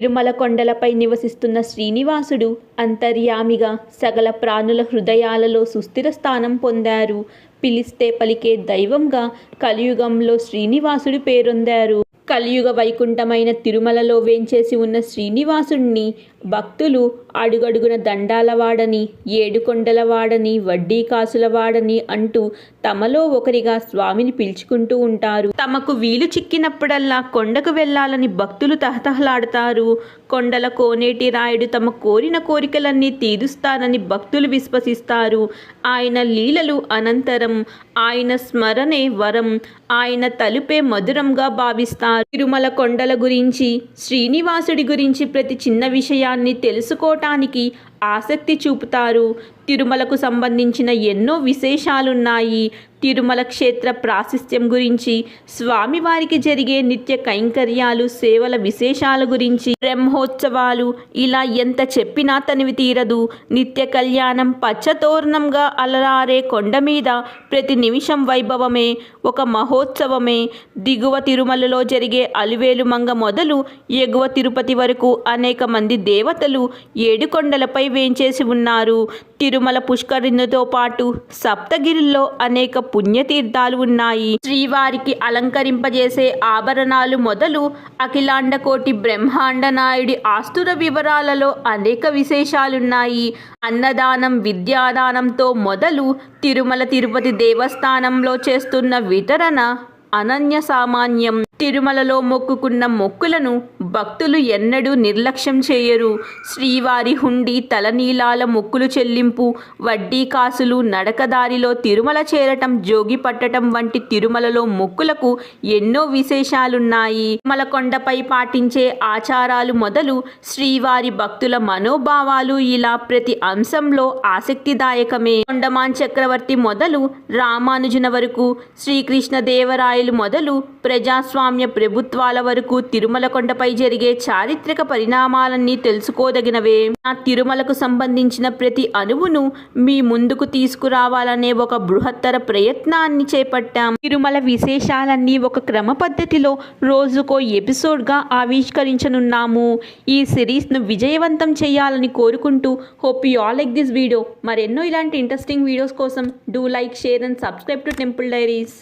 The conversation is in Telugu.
తిరుమల కొండలపై నివసిస్తున్న శ్రీనివాసుడు అంతర్యామిగా సగల ప్రాణుల హృదయాలలో సుస్థిర స్థానం పొందారు. పిలిస్తే పలికే దైవంగా కలియుగంలో శ్రీనివాసుడు పేరొందారు. కలియుగ వైకుంఠమైన తిరుమలలో వేంచేసి ఉన్న శ్రీనివాసుడిని భక్తులు అడుగడుగున దండాలవాడని ఏడుకొండలవాడని వడ్డీ కాసులవాడని అంటూ తమలో ఒకరిగా స్వామిని పిలుచుకుంటూ ఉంటారు. తమకు వీలు చిక్కినప్పుడల్లా కొండకు వెళ్ళాలని భక్తులు తహతహలాడతారు. కొండల కోనేటి రాయుడు తమ కోరిన కోరికలన్నీ తీరుస్తానని భక్తులు విశ్వసిస్తారు. ఆయన లీలలు అనంతరం ఆయన స్మరణే వరం ఆయన తలుపే మధురంగా భావిస్తారు. తిరుమల కొండల గురించి శ్రీనివాసుడి గురించి ప్రతి చిన్న విషయాన్ని తెలుసుకోవటానికి ఆసక్తి చూపుతారు. తిరుమలకు సంబంధించిన ఎన్నో విశేషాలున్నాయి. తిరుమల క్షేత్ర ప్రాశస్త్యం గురించి స్వామివారికి జరిగే నిత్య కైంకర్యాలు సేవల విశేషాల గురించి బ్రహ్మోత్సవాలు ఇలా ఎంత చెప్పినా తనివి తీరదు. నిత్య కళ్యాణం పచ్చతోరణంగా అలరారే కొండ మీద ప్రతి నిమిషం వైభవమే ఒక మహోత్సవమే. దిగువ తిరుమలలో జరిగే అలివేలు మంగ మొదలు ఎగువ తిరుపతి వరకు అనేక మంది దేవతలు ఏడుకొండలపై వేంచేసి ఉన్నారు. తిరుమల పుష్కరిణితో పాటు సప్తగిరిలో అనేక పుణ్యతీర్థాలు ఉన్నాయి. శ్రీవారికి అలంకరింపజేసే ఆభరణాలు మొదలు అఖిలాండ కోటి బ్రహ్మాండ నాయుడి ఆస్తుర వివరాలలో అనేక విశేషాలున్నాయి. అన్నదానం విద్యాదానంతో మొదలు తిరుమల తిరుపతి దేవస్థానంలో చేస్తున్న వితరణ అనన్య సామాన్యం. తిరుమలలో మొక్కుకున్న మొక్కులను భక్తులు ఎన్నడూ నిర్లక్ష్యం చేయరు. శ్రీవారి హుండి తలనీలాల మొక్కులు చెల్లింపు వడ్డీ కాసులు నడకదారిలో తిరుమల చేరటం జోగి పట్టటం వంటి తిరుమలలో మొక్కులకు ఎన్నో విశేషాలున్నాయి. మలకొండపై పాటించే ఆచారాలు మొదలు శ్రీవారి భక్తుల మనోభావాలు ఇలా ప్రతి అంశంలో ఆసక్తిదాయకమే. కొండమాన్ చక్రవర్తి మొదలు రామానుజున వరకు శ్రీకృష్ణదేవరాయలు మొదలు ప్రజాస్వామ్య ప్రభుత్వాల వరకు తిరుమల కొండపై జరిగే చారిత్రక పరిణామాలన్నీ తెలుసుకోదగినవే. ఆ తిరుమలకు సంబంధించిన ప్రతి అణువును మీ ముందుకు తీసుకురావాలనే ఒక బృహత్తర ప్రయత్నాన్ని చేపట్టాం. తిరుమల విశేషాలన్నీ ఒక క్రమ పద్ధతిలో రోజుకో ఎపిసోడ్గా ఆవిష్కరించనున్నాము. ఈ సిరీస్ను విజయవంతం చేయాలని కోరుకుంటూ hope you all like this video. మరెన్నో ఇలాంటి ఇంట్రెస్టింగ్ వీడియోస్ కోసం do like share and subscribe to Temple Diaries.